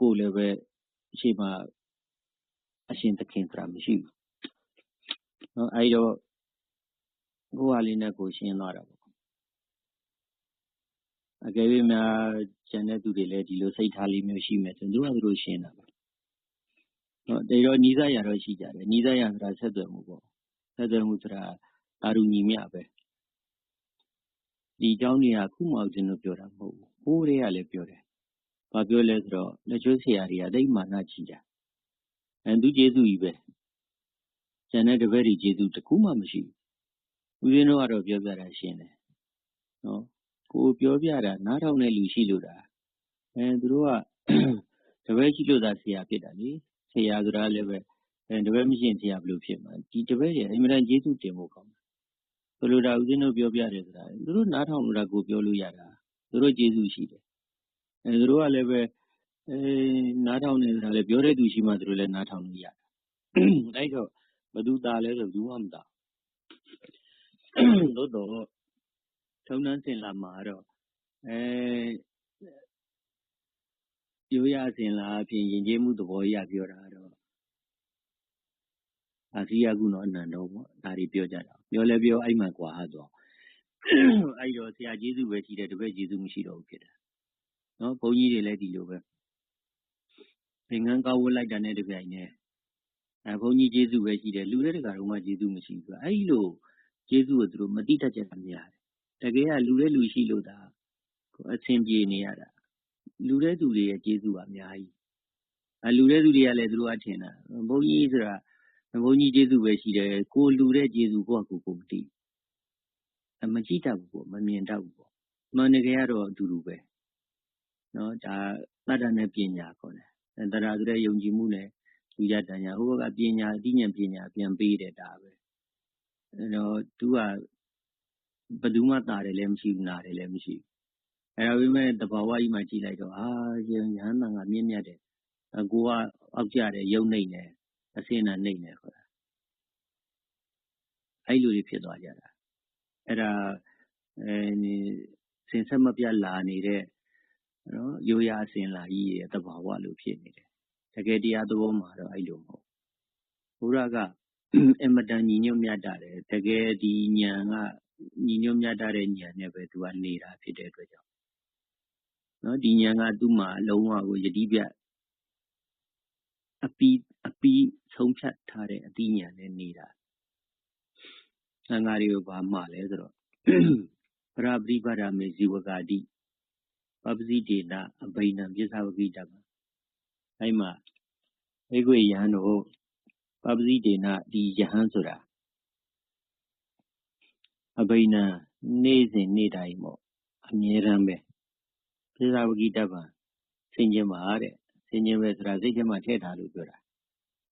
ကိုယ်လည်းပဲရှေ့မှာအရှင်သခင်ဆိုတာမရှိဘူးနော်အဲဒီတော့ကိုယ်ဟာလေးနဲ့ကိုယ်ရှင်းသွားတာပေါ့အကယ်၍များကျန်တဲ့သူတွေလည်းဒီလိုစိတ်ထားလေးမျိုးရှိမယ်ဆိုရင်သူကသူတို့ရှင်းတာပဲနော်တေတော့ညီးစားရတော့ရှိကြတယ်ညီးစားရဆိုတာဆက်သွယ်မှုပေါ့ဆက်သွယ်မှုဆိုတာအာရုံညီမျှပဲဒီအကြောင်းတွေကခုမှဦးဇင်းတို့ပြောတာမဟုတ်ဘူးဟိုးတွေကလည်းပြောတယ် ဘာပြောလဲဆိုတော့လက်ချိုးဆရာတွေကတိတ်မာနကြီးတာအဲသူကျေးဇူးကြီးပဲကျန်တဲ့တပည့်တွေကျေးဇူးတခုမှမရှိဘူးဦးဇင်းတို့ကတော့ပြောပြတာရှင်းတယ်နော်ကိုပြောပြတာနားထောင်တဲ့လူရှိလို့တာအဲသူတို့ကတပည့်ရှိလို့သာဆရာဖြစ်တာလေဆရာဆိုတာလည်းပဲအဲတပည့်မရှိရင်ဆရာဘယ်လိုဖြစ်မှာဒီတပည့်တွေအင်မတန်ကျေးဇူးတင်ဖို့ကောင်းတယ်ဆိုလိုတာဦးဇင်းတို့ပြောပြတယ်ဆိုတာသူတို့နားထောင်လို့တာကိုပြောလို့ရတာသူတို့ကျေးဇူးရှိတယ်အဲ သူတို့ကလည်းပဲအဲနားထောင်နေဆိုတာလည်း ပြောတဲ့သူရှိမှ သူတို့လည်း နားထောင်လို့ရတယ် အဲ့တော့ဘသူသားလဲဆိုဘူးမှ မသားသို့တော့ထုံနှန်းစင်လာမှာတော့အဲရိုးရစင်လာအပြင်ယဉ်ကျေးမှုသဘောရပြောတာတော့ အာစီယ ကုနော်အနန္တော ပေါ့ ဒါတွေပြောကြတာ ပြောလဲပြော အဲ့မှကွာဟတော့အဲ့တော့ ဆရာကျေးဇူးပဲရှိတယ် တပည့်ကျေးဇူး မရှိတော့ဘူး ဖြစ်တယ် နော် ဘုန်းကြီးတွေလည်း ဒီလိုပဲ သင်္ကန်းကောက်ဝတ်လိုက်တာနဲ့ တပြိုင်နက်အဲဘုန်းကြီး ကျေးဇူးပဲရှိတယ် လူတဲ့ တကာတော့မှကျေးဇူးမရှိဘူး အဲ့လို ကျေးဇူးကို သူတို့မတိတတ်ကြတာများတယ် တကယ်က လူတဲ့လူရှိလို့ဒါအဆင်ပြေနေရတာ လူတဲ့သူတွေရဲ့ ကျေးဇူးက အများကြီးအလူတဲ့သူတွေကလည်း သူတို့အထင်တာ ဘုန်းကြီးဆိုတာ ဘုန်းကြီးကျေးဇူးပဲရှိတယ် ကိုလူတဲ့ကျေးဇူး ကိုကကိုကိုမသိအမကြည့်တတ်ဘူးပေါ့ မမြင်တတ်ဘူးပေါ့မှန်တကယ်ကတော့ အတူတူပဲ နော်ဒါတတ္တနဲ့ ပညာခေါ်တယ်တရားဆိုတဲ့ယုံကြည်မှုနဲ့ လူရတညာဟိုဘက်က ပညာ အသိဉာဏ်ပညာ ပြန်ပေးတယ် ဒါပဲ အဲတော့ သူက ဘယ်သူမှတာတယ်လည်း မရှိဘူး နာတယ်လည်း မရှိဘူးအဲဒါပေမဲ့တဘာဝကြီးမှကြည့်လိုက်တော့အာရဟန်းတန်ကမြင့်မြတ်တယ် ကိုကအောက်ကြတယ် ယုံနေတယ်အစင်းနဲ့နေတယ်ခေါ်တာ အဲ့လိုတွေ ဖြစ်သွားကြတာ အဲ့ဒါအဲစင်ဆက်မပြတ် လာနေတဲ့ နော်ရိုးရာအစဉ်လာကြီးရဲ့တဘာဝလို့ဖြစ်နေတယ်တကယ်တရားသဘောမှာတော့အဲ့လိုမဟုတ်ဘုရားကအမတန်ညီညွတ်မြတ်တာတယ်တကယ်ဒီဉာဏ်ကညီညွတ်မြတ်တဲ့ဉာဏ်နဲ့ပဲသူကနေတာဖြစ်တဲ့အတွက်ကြောင့်နော်ဒီဉာဏ်ကသူ့မှာလုံးဝကိုယတိပြအပီးအပီးဆုံးဖြတ်ထားတဲ့အတိဉာဏ်နဲ့နေတာသံဃာတွေကိုဘာမှလဲဆိုတော့ပရပရိပါဒမေဇီဝကာတိ ပပစီဒေတာအဘိနံပစ္စဝကိတမှာအဲ့မှာဧကွေယဟန်တို့ပပစီဒေနာဒီယဟန်ဆိုတာအဘိနံနေ့စဉ်နေ့တိုင်းပေါ့အမြဲတမ်းပဲပစ္စဝကိတမှာဆင်ခြင်ပါတဲ့ဆင်ခြင်ပဲဆိုတာစိတ်ထဲမှာထည့်ထားလို့ပြောတာ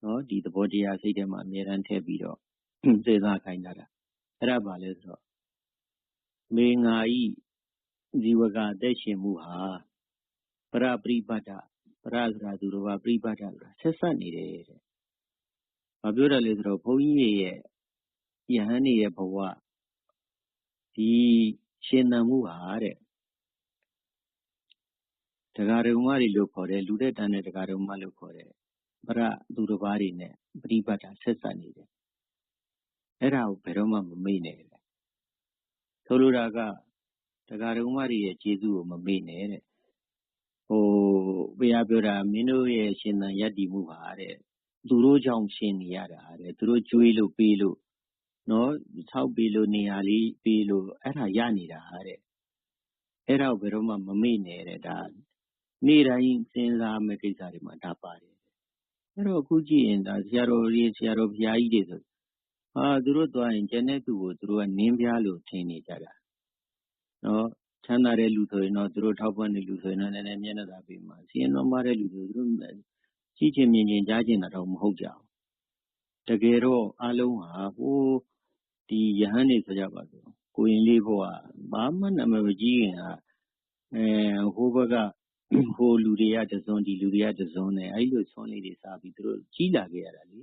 နော်ဒီသဘောတရားစိတ်ထဲမှာအမြဲတမ်းထည့်ပြီးတော့စေစားခိုင်းတာအဲ့ဒါပါလဲဆိုတော့မေငါဤ ဇီဝကအသက်ရှင်မှုဟာ ပရပရိပတ်တပရဆိုတာ သူတော်ဘာပရိပတ်တဆိုတာဆက်ဆက်နေတယ်တဲ့။ဘာပြောတယ်လဲဆိုတော့ဘုန်းကြီးရဲ့ယဟန်နေရဲ့ဘဝဒီရှင်သန်မှုဟာတဲ့တရားတော်မတွေလို့ခေါ်တယ်လူတဲ့တန်းတဲ့တရားတော်မလို့ခေါ်တယ်ပရသူတော်ဘာတွေနဲ့ပရိပတ်တဆက်ဆက်နေတယ်။အဲ့ဒါကိုဘယ်တော့မှမမေ့နဲ့တဲ့။ဆိုလိုတာက တရားတော်မတွေရဲ့ကျေးဇူးကိုမမေ့နဲ့တဲ့ဟိုဘုရားပြောတာမင်းတို့ရဲ့ရှင်သန်ယက်တည်မှုဟာတဲ့သူတို့ကြောင့်ရှင်နေရတာတဲ့သူတို့ကြွေးလို့ပေးလို့နော်ဆောက်ပေးလို့နေရာလေးပေးလို့အဲ့ဒါရနေတာတဲ့အဲ့ဒါဘယ်တော့မှမမေ့နဲ့တဲ့ဒါနေ့တိုင်းစဉ်းစားမယ့်ကိစ္စတွေမှာဒါပါတယ်အဲ့တော့အခုကြည့်ရင်ဒါဆရာတော်ကြီးဆရာတော်ဘုရားကြီးတွေဆိုဟာသူတို့သွားရင်ကျန်တဲ့သူကိုသူတို့ကနင်းပြားလို့ထင်နေကြတာနော် ချမ်းသာတဲ့လူဆိုရင်တော့ သူတို့ထောက်ပံ့တဲ့လူဆိုရင်တော့ နည်းနည်း မျက်နှာသာပေးမှာစီရင်တော်မတဲ့လူတွေသူတို့ကြည့်ချင်မြင်ချင်ကြားချင်တာတော့မဟုတ်ကြဘူး တကယ်တော့အလုံးဟာဟိုဒီယဟန်နေဆိုကြပါစို့ ကိုရင်လေးဘုရား ဘာမှနာမည်မကြီးခင်ကအဲဟိုဘက်က ဟိုလူတွေကတစုံဒီလူတွေကတစုံနဲ့ အဲ့လိုဆွမ်းလေးတွေစားပြီး သူတို့ ကြီးလာခဲ့ရတာလေ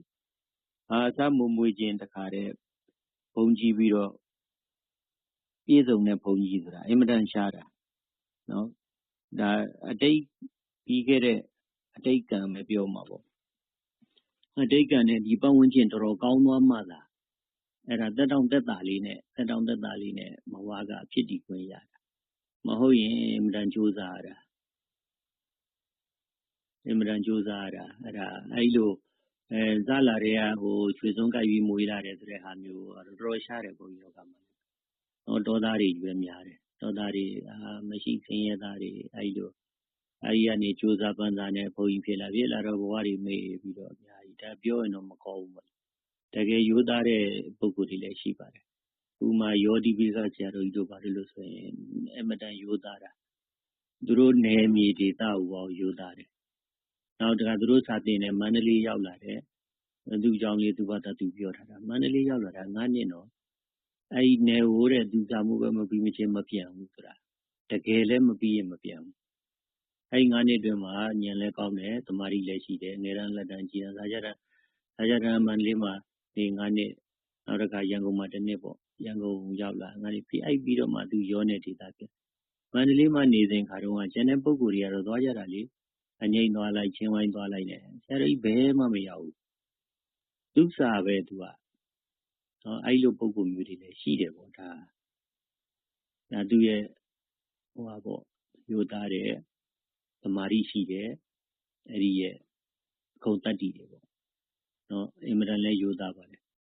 အာသမုံမွေခြင်း တခါတည်း ဘုံကြီးပြီးတော့ ပြည့်စုံတဲ့ဘုန်းကြီးဆိုတာအင်မတန်ရှားတာနော်ဒါအတိတ်ပြီးခဲ့တဲ့အအတိတ်ကံပဲပြောမှာပေါ့အတိတ်ကံနဲ့ဒီပတ်ဝန်းကျင်တော်တော်ကောင်းသွားမှသာအဲ့ဒါတက်တောင့်တက်တာလေးနဲ့တက်တောင့်တက်တာလေးနဲ့မဝါကဖြစ်တည်ခွင့်ရတာမဟုတ်ရင်အင်မတန်ကြိုးစားရတာအင်မတန်ကြိုးစားရတာအဲ့ဒါအဲ့လိုအဲဇလာတွေကဟိုချွေစုံးကြိုက်ပြီးမွေးလာတယ်ဆိုတဲ့ဟာမျိုးတော်တော်ရှားတယ်ဘုန်းကြီးတို့ကမှ တော့ဒေါသတွေရွယ်များတယ်ဒေါသတွေအာမရှိဆင်းရဲသားတွေအဲ့လိုအဲ့ဒီကနေကြိုးစားပန်းစားနဲ့ဘုန်းကြီးဖြစ်လာဖြစ်လာတော့ဘဝတွေမေ့ပြီးတော့အများကြီးဒါပြောရင်တော့မကောင်းဘူးပေါ့တကယ်ရိုးသားတဲ့ပုံကိုယ်တွေလည်းရှိပါတယ်ဥမာယောဒီပိစဆရာတော်ကြီးတို့ပါတယ်လို့ဆိုရင်အမတန်ရိုးသားတာသူတို့နယ်မြေဒေသဟူအောင်ရိုးသားတယ်နောက်တခါသူတို့စာတင်တယ်မန္တလေးရောက်လာတယ်သူ့ကြောင့်လေးသူ့ဘာသာသူပြောထားတာမန္တလေးရောက်လာတာ9နှစ်တော့ အဲ့ဒီနယ်ဟိုတဲ့သူစာမှုပဲမပြီးမချင်းမပြန်ဘူးဆိုတာတကယ်လည်းမပြီးရင်မပြန်ဘူးအဲ့ဒီ9နှစ်အတွင်းမှာညံလဲကောင်းတယ်တမာရီလည်းရှိတယ်ငယ်ရန်လက်တန်းကြီးတာစာကြတာစာကြတာမန္တလေးမှာဒီ9နှစ်နောက်တစ်ခါရန်ကုန်မှာတစ်နှစ်ပေါ့ရန်ကုန်ရောက်လာငါဒီပြီးအိုက်ပြီးတော့မှသူရောနေဒေတာပြန်မန္တလေးမှာနေစဉ်ခါတော့ကကျန်တဲ့ပုံကိုယ်တွေကတော့သွားကြတာလေအငိမ့်သွားလိုက်ချင်းဝိုင်းသွားလိုက်နဲ့ဆရာတို့ဘယ်မှမရောက်ဘူးသူစာပဲသူက နော်အဲ့လိုပုံကိုမျိုးတွေလည်းရှိတယ်ပေါ့ဒါဒါသူရဲ့ဟိုပါပေါ့ယူသားတဲ့သမာဓိရှိတယ်အဲ့ဒီရဲ့ခုံတတ္တိတွေပေါ့နော်အင်မတန်လဲယူသားပါတယ်